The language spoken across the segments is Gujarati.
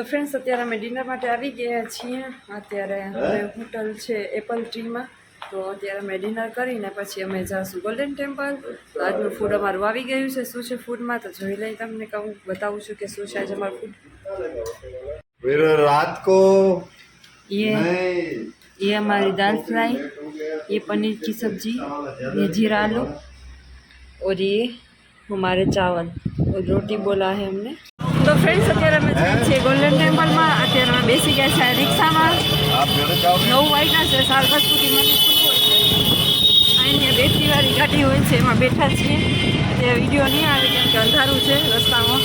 તો ફ્રેન્ડ્સ અત્યારે અમે ડિનર માટે આવી ગયા છીએ અત્યારે અમે હોટલ છે એપલ ટ્રીમાં તો અત્યારે અમે ડિનર કરીને પછી અમે જઈશું ગોલ્ડન ટેમ્પલ તો આજનું ફૂડ અમારું આવી ગયું છે શું છે ફૂડમાં તો જોઈ લઈ તમને કહું બતાવું છું કે શું છે આજે અમારું ફૂડ फिर रात को ये नहीं ये हमारी दाल फ्राई ये पनीर की सब्जी ये जीरा आलू और ये हमारे चावल और रोटी बोला है हमने તો ફ્રેન્ડ્સ અત્યારે અમે જઈએ છીએ ગોલ્ડન ટેમ્પલમાં અત્યારે અમે બેસી ગયા છે રિક્ષામાં. નવ વાગ્યા છે સારગર સુધી મને અહીંયા બે ત્રીવાળી ગાડી હોય છે, એમાં બેઠા છીએ. તે વીડિયો નહીં આવે, કેમ કે અંધારું છે રસ્તામાં.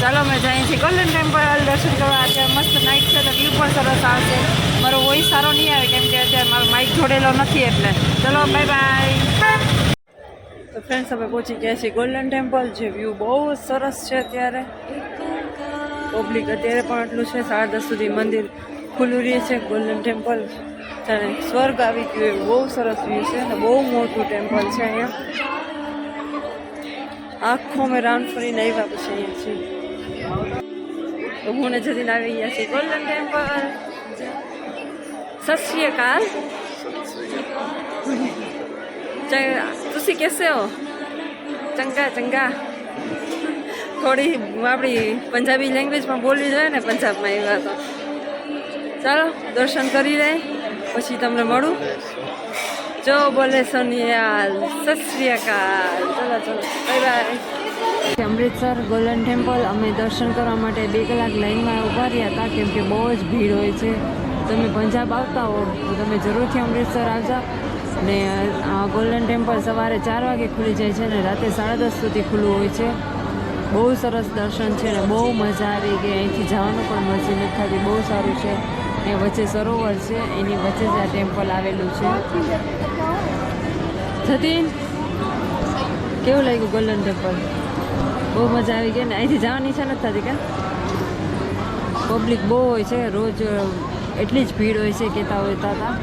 ચાલો, અમે જઈએ છીએ ગોલ્ડન ટેમ્પલ દર્શન કરવા. અત્યારે મસ્ત નાઇટ છે, તો વ્યૂ પણ સરસ આવશે. મારો વોઇસ સારો નહીં આવે, કેમ કે અત્યારે મારો માઇક જોડેલો નથી એટલે. ચલો બાય બાય તો ફ્રેન્ડ્સ અમે પહોંચી ગયા છીએ ગોલ્ડન ટેમ્પલ જે વ્યૂ બહુ સરસ છે અત્યારે. પબ્લિક અત્યારે પણ એટલું છે, સાડા દસ સુધી મંદિર ખુલ્લું રહે છે ગોલ્ડન ટેમ્પલ જાણે સ્વર્ગ આવી ગયું એવું બહુ સરસ વ્યૂ છે અને બહુ મોટું ટેમ્પલ છે અહીંયા. આખો અમે રાઉન્ડ ફરીને આવ્યા પછી અહીંયા છીએ. તો હું ને જતીન આવી ગયા છીએ ગોલ્ડન ટેમ્પલ સત શ્રી અકાલ. બેસી કેસેઓ ચંગા ચંગા. થોડી આપણી પંજાબી લેંગ્વેજમાં બોલવી જોઈએ ને પંજાબમાં એવા તો ચાલો, દર્શન કરી લે, પછી તમને મળું. જો બોલે સોનિયાલ, સત અકાલ. ચલો ચલો. Bye bye Amritsar golden temple અમે દર્શન કરવા માટે બે કલાક લાઈનમાં ઊભા રહ્યા હતા, કેમ કે બહુ જ ભીડ હોય છે. તમે પંજાબ આવતા હો, તો તમે જરૂરથી અમૃતસર આવજા. ને, આ ગોલ્ડન ટેમ્પલ સવારે ચાર વાગે ખુલી જાય છે ને રાતે સાડા દસ સુધી ખુલ્લું હોય છે. બહુ સરસ દર્શન છે ને, બહુ મજા આવી ગઈ. અહીંથી જવાનું પણ મજા નથી થતી બહુ સારું છે. એ વચ્ચે સરોવર છે, એની વચ્ચે જ આ ટેમ્પલ આવેલું છે. જતીન કેવું લાગ્યું ગોલ્ડન ટેમ્પલ બહુ મજા આવી ગઈ ને, અહીંથી જવાની ઈચ્છા નથી થતી કે? પબ્લિક બહુ હોય છે. રોજ એટલી જ ભીડ હોય છે કહેતા હોય હતા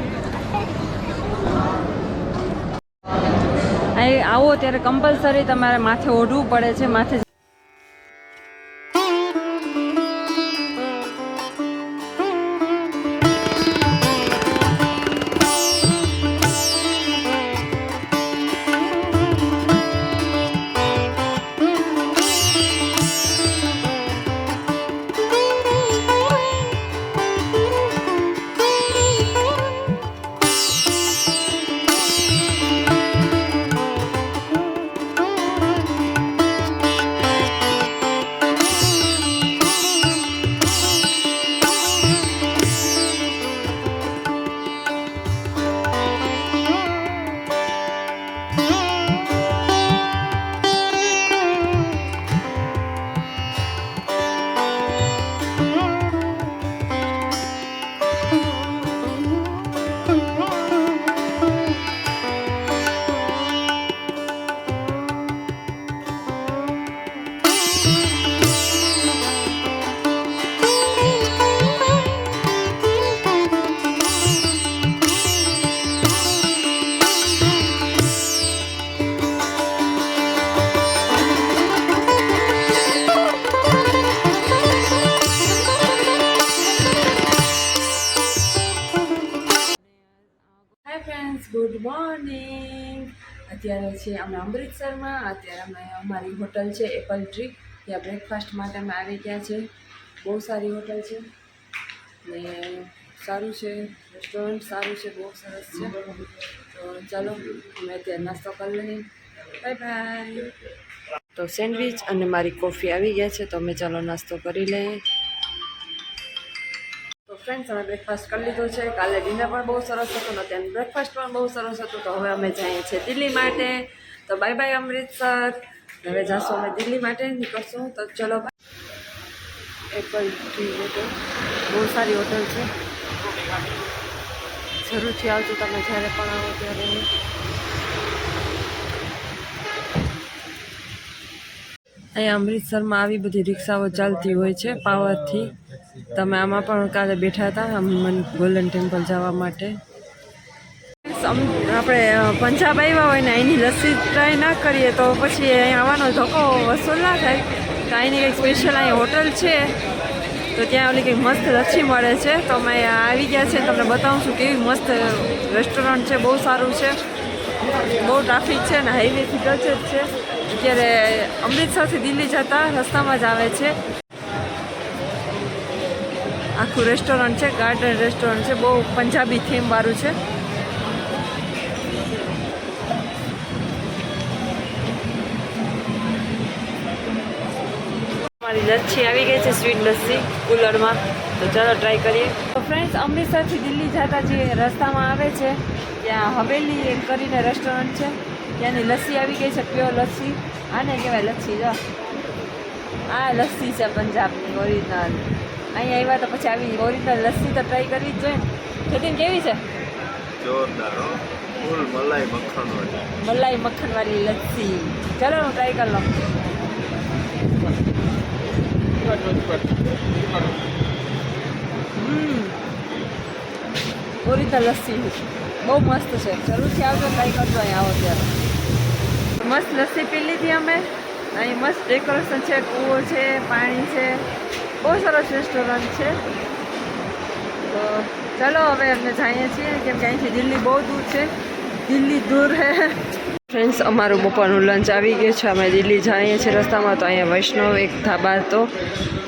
આવો ત્યારે કમ્પલસરી તમારે માથે ઓઢવું પડે છે માથે અત્યારે છે અમે અમૃતસરમાં, અત્યારે અમે અમારી હોટલ છે એપલ ટ્રી, ત્યાં બ્રેકફાસ્ટ માટે અમે આવી ગયા છે. બહુ સારી હોટલ છે. ને સારું છે રેસ્ટોરન્ટ સારું છે, બહુ સરસ છે. તો ચાલો, અમે અત્યારે નાસ્તો કરી લઈએ. બાય બાય તો સેન્ડવિચ અને મારી કોફી આવી ગયા છે, તો અમે ચાલો નાસ્તો કરી લઈએ. ફ્રેન્ડ્સ અમે બ્રેકફાસ્ટ કરી લીધો છે. કાલે ડિનર પણ બહુ સરસ હતું ને બ્રેકફાસ્ટ પણ બહુ સરસ હતું. તો હવે અમે જઈએ છીએ દિલ્હી માટે. તો બાય બાય અમૃતસર. હવે જશું અમે દિલ્હી માટે. નીકળશું. તો ચલો એપલ ટ્રી હોટલ બહુ સારી હોટલ છે. જરૂરથી આવજો તમે જ્યારે પણ આવો ત્યારે. અહીંયા અમૃતસરમાં આવી બધી રિક્ષાઓ ચાલતી હોય છે, પાવરથી. તમે આમાં પણ કાલે બેઠા હતા હનુમાન ગોલ્ડન ટેમ્પલ જવા માટે. આપણે પંજાબ આવ્યા હોય ને, અહીંની લસ્સી ટ્રાય ના કરીએ તો પછી અહીં આવવાનો ધક્કો વસૂલ ના થાય. તો અહીંની કંઈક સ્પેશિયલ અહીં હોટલ છે. તો ત્યાં ઓલી કંઈક મસ્ત લસ્સી મળે છે. તો અમે આવી ગયા છે. તમને બતાવું છું કેવી મસ્ત રેસ્ટોરન્ટ છે, બહુ સારું છે. બહુ ટ્રાફિક છે ને હાઈવેથી ટચ જ છે. અત્યારે અમૃતસરથી દિલ્હી જતા રસ્તામાં જ આવે છે. આખું રેસ્ટોરન્ટ છે ગાર્ડન રેસ્ટોરન્ટ છે બહુ પંજાબી થીમ વાળું છે. મારી લચ્છી આવી ગઈ છે સ્વીટ લસ્સી કુલરમાં. તો ચાલો ટ્રાય કરીએ. તો ફ્રેન્ડ્સ અમૃતસરથી દિલ્હી જતા જે રસ્તામાં આવે છે ત્યાં હવેલી એમ કરીને રેસ્ટોરન્ટ છે. ત્યાંની લસ્સી આવી ગઈ છે પ્યોર લસ્સી. આને કહેવાય લસ્સી જો. આ લસ્સી છે પંજાબની ઓરિજિનલ અહીંયા આવ્યા તો પછી આવી ઓરિજિનલ લસ્સી તો ટ્રાય કરવી જ જોઈએ જતીન કેવી છે? જોરદાર ફૂલ મલાઈ મક્ખણ વાળી મલાઈ મક્ખનવાળી લસ્સી. ચાલો હું ટ્રાય કરી લઉં. ઓરિજિનલ લસ્સી. બહુ મસ્ત છે. જરૂરથી આવજો ટ્રાય કરજો અહીં આવો ત્યારે. મસ્ત લસ્સી પી લીધી અમે. અહીં મસ્ત ડેકોરેશન છે કૂવો છે પાણી છે. બહુ સરસ રેસ્ટોરન્ટ છે. તો ચલો હવે અમે જઈએ છીએ, કેમ કે અહીંથી દિલ્હી બહુ દૂર છે. દિલ્હી દૂર હે. ફ્રેન્ડ્સ અમારું બપોરનું લંચ આવી ગયું છે. અમે દિલ્હી જઈએ છીએ રસ્તામાં, તો અહીંયા વૈષ્ણવ એક ધાબા હતો.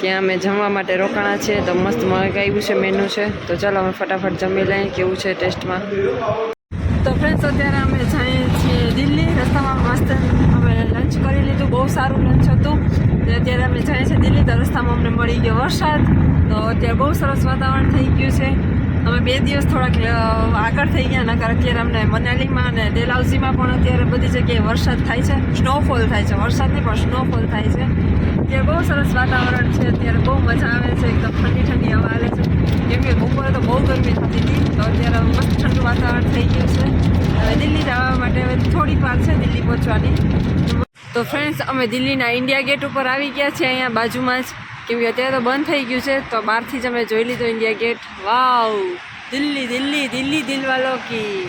ત્યાં અમે જમવા માટે રોકાણા છે તો મસ્ત મંગાવ્યું છે મેનુ છે. તો ચાલો અમે ફટાફટ જમી લઈએ, કેવું છે ટેસ્ટમાં તો ફ્રેન્ડ્સ અત્યારે અમે જઈએ છીએ દિલ્હી. રસ્તામાં મસ્ત અમે લંચ કરી લીધું. બહુ સારું અત્યારે અમે જાય છીએ દિલ્હી, તો રસ્તામાં અમને મળી ગયો વરસાદ. તો અત્યારે બહુ સરસ વાતાવરણ થઈ ગયું છે. અમે બે દિવસ થોડાક આગળ થઈ ગયા, નકર અત્યારે અમને મનાલીમાં અને ડેલહાઉસીમાં પણ અત્યારે બધી જગ્યાએ વરસાદ થાય છે. સ્નોફોલ થાય છે. વરસાદ નહીં, પણ સ્નોફોલ થાય છે. અત્યારે બહુ સરસ વાતાવરણ છે. અત્યારે બહુ મજા આવે છે. એકદમ ઠંડી ઠંડી હવા આવે છે. કેમ કે બપોરે તો બહુ ગરમી થતી હતી. તો અત્યારે મસ્ત ઠંડુ વાતાવરણ થઈ ગયું છે. હવે દિલ્હી જવા માટે હવે થોડીક વાર છે દિલ્હી પહોંચવાની. તો ફ્રેન્ડ્સ અમે દિલ્હીના ઇન્ડિયા ગેટ ઉપર આવી ગયા છીએ અહીંયા બાજુમાં જ. કેમ કે અત્યારે તો બંધ થઈ ગયું છે, તો બહારથી જ અમે જોઈ લીધું India gate wow Delhi Delhi Delhi દિલવાલો કી